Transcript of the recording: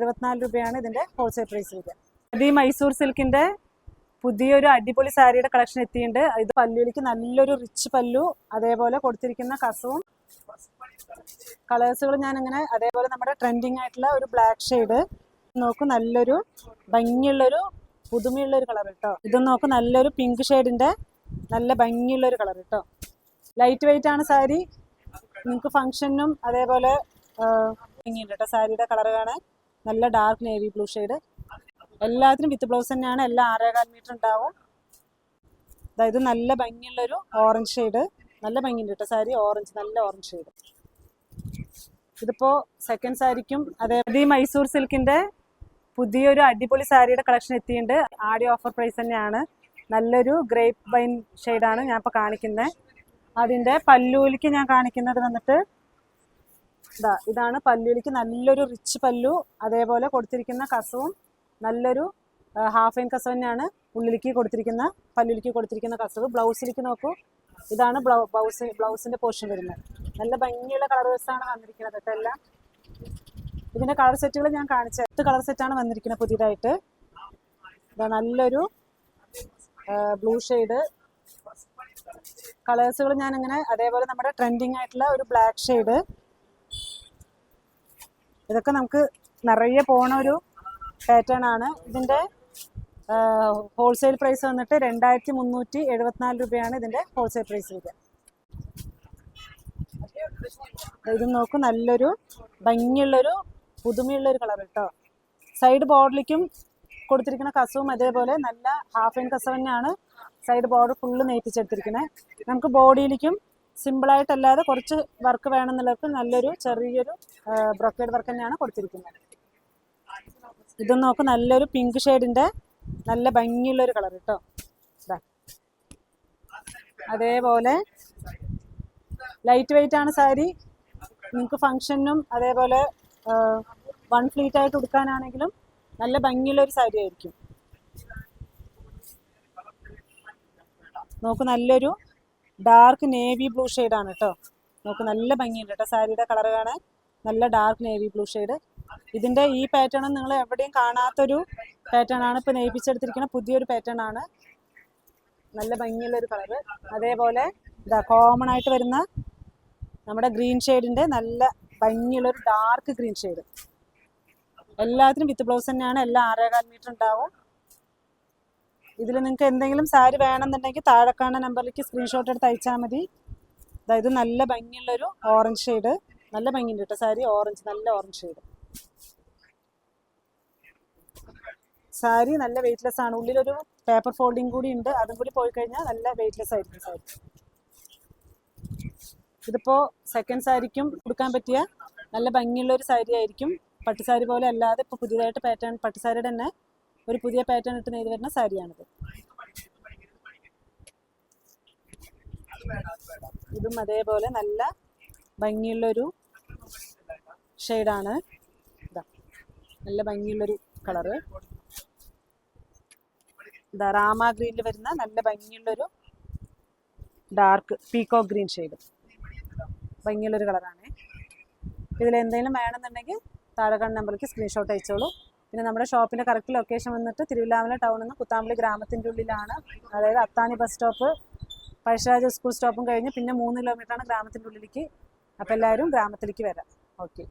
എഴുപത്തിനാല് രൂപയാണ് ഇതിന്റെ ഹോൾസെയിൽ പ്രൈസ് വരിക. ഇത് ഈ മൈസൂർ സിൽക്കിന്റെ പുതിയൊരു അടിപൊളി സാരിയുടെ കളക്ഷൻ എത്തിയിട്ടുണ്ട്. ഇത് പല്ലുവിലേക്ക് നല്ലൊരു റിച്ച് പല്ലു അതേപോലെ കൊടുത്തിരിക്കുന്ന കസവും കളേഴ്സുകൾ ഞാൻ ഇങ്ങനെ അതേപോലെ നമ്മുടെ ട്രെൻഡിങ് ആയിട്ടുള്ള ഒരു ബ്ലാക്ക് ഷെയ്ഡ് നോക്കൂ നല്ലൊരു ഭംഗിയുള്ളൊരു പുതുമയുള്ള ഒരു കളർ കേട്ടോ ഇത് നോക്ക് നല്ലൊരു പിങ്ക് ഷെയ്ഡിന്റെ നല്ല ഭംഗിയുള്ള ഒരു കളർ കേട്ടോ ലൈറ്റ് വെയിറ്റ് ആണ് സാരി. നിങ്ങൾക്ക് ഫംഗ്ഷനും അതേപോലെ ഭംഗിയുണ്ട് കേട്ടോ സാരിയുടെ കളർ കാണാൻ. നല്ല ഡാർക്ക് നേവി ബ്ലൂ ഷെയ്ഡ് എല്ലാത്തിനും വിത്ത് ബ്ലൗസ് തന്നെയാണ്. എല്ലാം ആറേകാൽ മീറ്റർ ഉണ്ടാവും. അതായത് നല്ല ഭംഗിയുള്ളൊരു ഓറഞ്ച് ഷെയ്ഡ് നല്ല ഭംഗിയുണ്ട് കേട്ടോ സാരി. ഓറഞ്ച് നല്ല ഓറഞ്ച് ഷെയ്ഡ് ഇതിപ്പോ സെക്കൻഡ് സാരിക്കും അതേ ഇത് ഈ മൈസൂർ സിൽക്കിന്റെ പുതിയൊരു അടിപൊളി സാരിയുടെ കളക്ഷൻ എത്തിയിട്ടുണ്ട്. ആടി ഓഫർ പ്രൈസ് തന്നെയാണ്. നല്ലൊരു ഗ്രേപ്പ് വൈൻ ഷെയ്ഡാണ് ഞാൻ ഇപ്പോൾ കാണിക്കുന്നത് അതിന്റെ പല്ലൂലിക്ക് ഞാൻ കാണിക്കുന്നത് വന്നിട്ട് ഇതാ ഇതാണ് പല്ലുവിലേക്ക് നല്ലൊരു റിച്ച് പല്ലു. അതേപോലെ കൊടുത്തിരിക്കുന്ന കസവും നല്ലൊരു ഹാഫ് ഇൻ കസവ് തന്നെയാണ് ഉള്ളിലേക്ക് കൊടുത്തിരിക്കുന്ന പല്ലുവിലേക്ക് കൊടുത്തിരിക്കുന്ന കസവ്. ബ്ലൗസിലേക്ക് നോക്കൂ. ഇതാണ് ബ്ലൗസ് ബ്ലൗസിന്റെ പോർഷൻ വരുന്നത്. നല്ല ഭംഗിയുള്ള കളേഴ്സാണ് വന്നിരിക്കുന്നത് എല്ലാം. ഇതിന്റെ കളർ സെറ്റുകൾ ഞാൻ കാണിച്ച. എട്ട് കളർ സെറ്റാണ് വന്നിരിക്കുന്നത് പുതിയതായിട്ട്. ഇതാ നല്ലൊരു ബ്ലൂ ഷെയ്ഡ് കളേഴ്സുകൾ ഞാൻ ഇങ്ങനെ അതേപോലെ നമ്മുടെ ട്രെൻഡിങ് ആയിട്ടുള്ള ഒരു ബ്ലാക്ക് ഷെയ്ഡ് ഇതൊക്കെ നമുക്ക് നിറയെ പോണ ഒരു പാറ്റേൺ ആണ്. ഇതിന്റെ ഹോൾസെയിൽ പ്രൈസ് വന്നിട്ട് രണ്ടായിരത്തി മുന്നൂറ്റി എഴുപത്തിനാല് രൂപയാണ് ഇതിന്റെ ഹോൾസെയിൽ പ്രൈസ് വരിക. ഇത് നോക്കൂ നല്ലൊരു ഭംഗിയുള്ളൊരു പുതുമയുള്ളൊരു കളർ കേട്ടോ. സൈഡ് ബോർഡിലേക്കും കൊടുത്തിരിക്കുന്ന കസവും അതേപോലെ നല്ല ഹാഫ് ഇൻ കസവ് തന്നെയാണ് സൈഡ് ബോർഡർ ഫുള്ള് നെയ്പ്പിച്ചെടുത്തിരിക്കുന്നത് നമുക്ക് ബോഡിയിലേക്കും സിമ്പിളായിട്ടല്ലാതെ കുറച്ച് വർക്ക് വേണമെന്നുള്ളവർക്ക് നല്ലൊരു ചെറിയൊരു ബ്രൊക്കേഡ് വർക്ക് തന്നെയാണ് കൊടുത്തിരിക്കുന്നത്. ഇത് നോക്ക് നല്ലൊരു പിങ്ക് ഷെയ്ഡിന്റെ നല്ല ഭംഗിയുള്ളൊരു കളർ കേട്ടോ. അതേപോലെ ലൈറ്റ് വെയിറ്റ് ആണ് സാരി. നിങ്ങൾക്ക് ഫംഗ്ഷനും അതേപോലെ വൺ ഫ്ലീറ്റ് ആയിട്ട് ഉടുക്കാനാണെങ്കിലും നല്ല ഭംഗിയുള്ളൊരു സാരി ആയിരിക്കും. നോക്ക് നല്ലൊരു ഡാർക്ക് നേവി ബ്ലൂ ആണ് കേട്ടോ നോക്ക് നല്ല ഭംഗിയുണ്ട് കേട്ടോ സാരിയുടെ കളർ കാണാൻ. നല്ല ഡാർക്ക് നേവി ബ്ലൂ ഷെയ്ഡ് ഇതിന്റെ ഈ പാറ്റേൺ നിങ്ങൾ എവിടെയും കാണാത്തൊരു പാറ്റേൺ ആണ് ഇപ്പൊ നെയ്പ്പിച്ചെടുത്തിരിക്കുന്ന പുതിയൊരു പാറ്റേൺ ആണ്. നല്ല ഭംഗിയുള്ളൊരു കളറ് അതേപോലെ ഇതാ കോമൺ ആയിട്ട് വരുന്ന നമ്മുടെ ഗ്രീൻ ഷെയ്ഡിന്റെ നല്ല ഭംഗിയുള്ള ഒരു ഡാർക്ക് ഗ്രീൻ ഷെയ്ഡ് എല്ലാത്തിനും വിത്ത് ബ്ലൗസ് തന്നെയാണ്. എല്ലാ ആറേകാൽ മീറ്റർ ഉണ്ടാവും. ഇതിൽ നിങ്ങൾക്ക് എന്തെങ്കിലും സാരി വേണമെന്നുണ്ടെങ്കിൽ താഴെ കാണുന്ന നമ്പറിലേക്ക് സ്ക്രീൻഷോട്ട് എടുത്ത് അയച്ചാൽ മതി. അതായത് നല്ല ഭംഗിയുള്ളൊരു ഓറഞ്ച് ഷെയ്ഡ് നല്ല ഭംഗിയുണ്ട് കേട്ടോ സാരി ഓറഞ്ച് നല്ല ഓറഞ്ച് ഷെയ്ഡ് സാരി നല്ല വെയിറ്റ്ലെസ് ആണ്. ഉള്ളിലൊരു പേപ്പർ ഫോൾഡിങ് കൂടി ഉണ്ട്. അതും കൂടി പോയി കഴിഞ്ഞാൽ നല്ല വെയിറ്റ്ലെസ് ആയിരിക്കും സാരി. ഇതിപ്പോ സെക്കൻഡ് സാരിക്കും കൊടുക്കാൻ പറ്റിയ നല്ല ഭംഗിയുള്ള ഒരു സാരി ആയിരിക്കും. പട്ടുസാരി പോലെ അല്ലാതെ ഇപ്പൊ പുതിയതായിട്ട് പാറ്റേൺ പട്ടുസാരിയുടെ തന്നെ ഒരു പുതിയ പാറ്റേൺ ഇട്ട് നെയ്ത് വരുന്ന സാരിയാണിത്. ഇതും അതേപോലെ നല്ല ഭംഗിയുള്ളൊരു ഷെയ്ഡാണ് ഇതാ നല്ല ഭംഗിയുള്ളൊരു കളറ് ഇതാ റാമ ഗ്രീനിൽ വരുന്ന നല്ല ഭംഗിയുള്ളൊരു ഡാർക്ക് പീക്കോ ഗ്രീൻ ഷെയ്ഡ് ഭംഗിയുള്ളൊരു കളറാണ് ഇതിൽ എന്തെങ്കിലും വേണമെന്നുണ്ടെങ്കിൽ താഴെ കാണുന്ന നമ്പറിലേക്ക് സ്ക്രീൻഷോട്ട് അയച്ചോളൂ. പിന്നെ നമ്മുടെ ഷോപ്പിന്റെ കറക്റ്റ് ലൊക്കേഷൻ വന്നിട്ട് തിരുവില്ലാമല ടൗണിൽ നിന്ന് കുത്താമ്പളി ഗ്രാമത്തിന്റെ ഉള്ളിലാണ്. അതായത് Athani bus stop Pazhassiraja school സ്റ്റോപ്പും കഴിഞ്ഞ് പിന്നെ മൂന്ന് കിലോമീറ്ററാണ് ഗ്രാമത്തിന്റെ ഉള്ളിലേക്ക്. അപ്പോൾ എല്ലാവരും ഗ്രാമത്തിലേക്ക് വരാം. ഓക്കെ